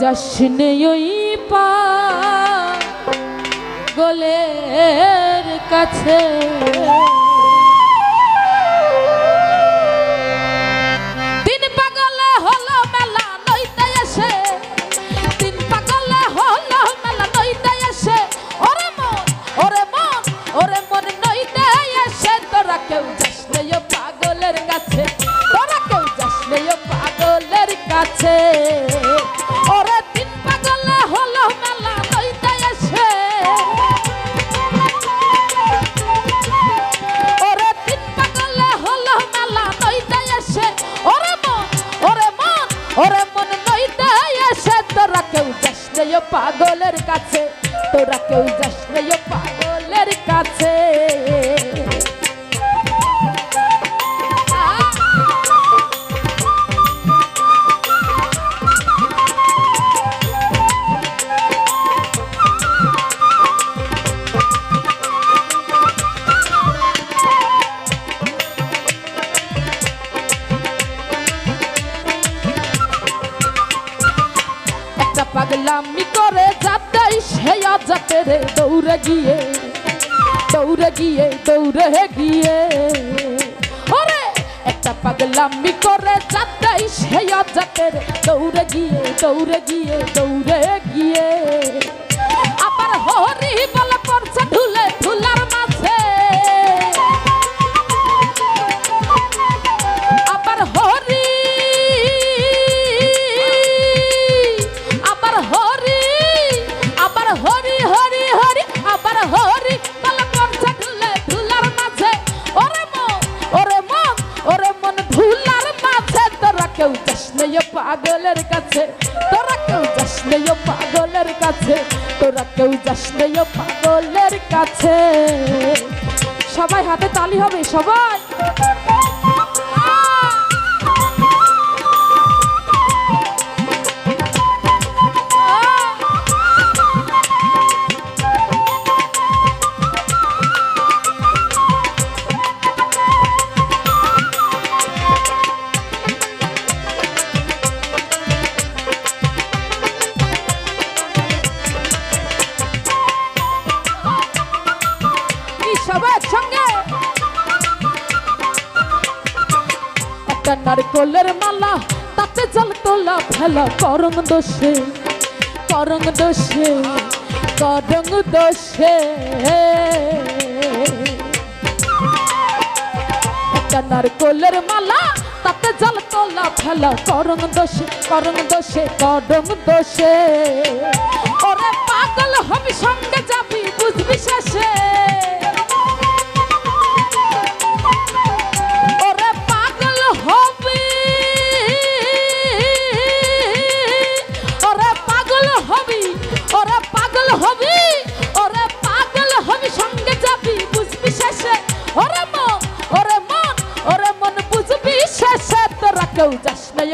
যাস ওই পা গোলের কাছে। পাগলামি করে যাতে সে যাতে রে দৌড়ে গিয়ে দৌড়ে গিয়ে দৌড়ে গিয়ে। একটা পাগলামি করে যাতে সে যাতে রে দৌড়ে গিয়ে দৌড়ে গিয়ে দৌড়ে গিয়ে। আবার হরি ও পাগলের কাছে, তোরা কেউ যাস ও পাগলের কাছে, তোরা কেউ যাস ও পাগলের কাছে। সবাই হাতে তালি হবে, সবাই। একটা নারকলের মালা, তাতে জল তোলা ফেলা করং দোষে করং দোষে করং দোষে। একটা নারকলের মালা, তাতে জল তোলা ফেলা করং দোষে করং দোষে করং দোষে। ওরে পাগল, হবি সঙ্গে যাবি, বুঝবি শেষে।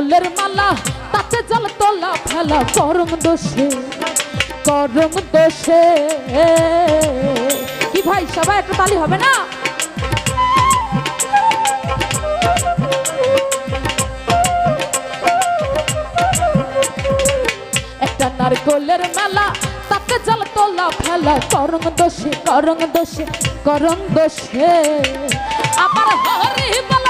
নারকলের মালা, তাতে জল তোলা ফেলা করম দোষে করম দোষে। কি ভাই, সবাই একটা তালি হবে না? একটা নারকলের মালা, তাতে জল তোলা ফেলা করং দোষে করং দোষে করং দোষে। আবার হরি বলা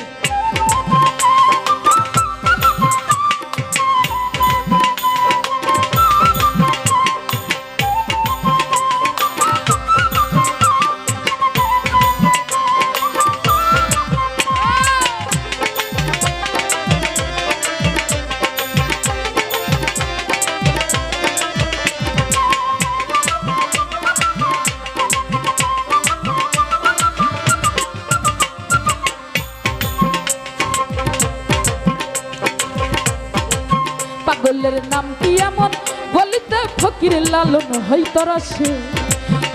পাখির লালন হইতরা সে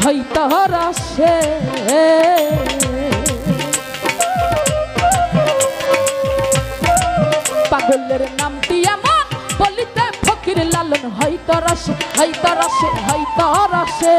হইতরা সে। পাগলের নাম নামটি এমন, বলিতে ফকির লালন হইতরা সে হইতরা সে হইতরা সে।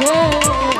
Yeah.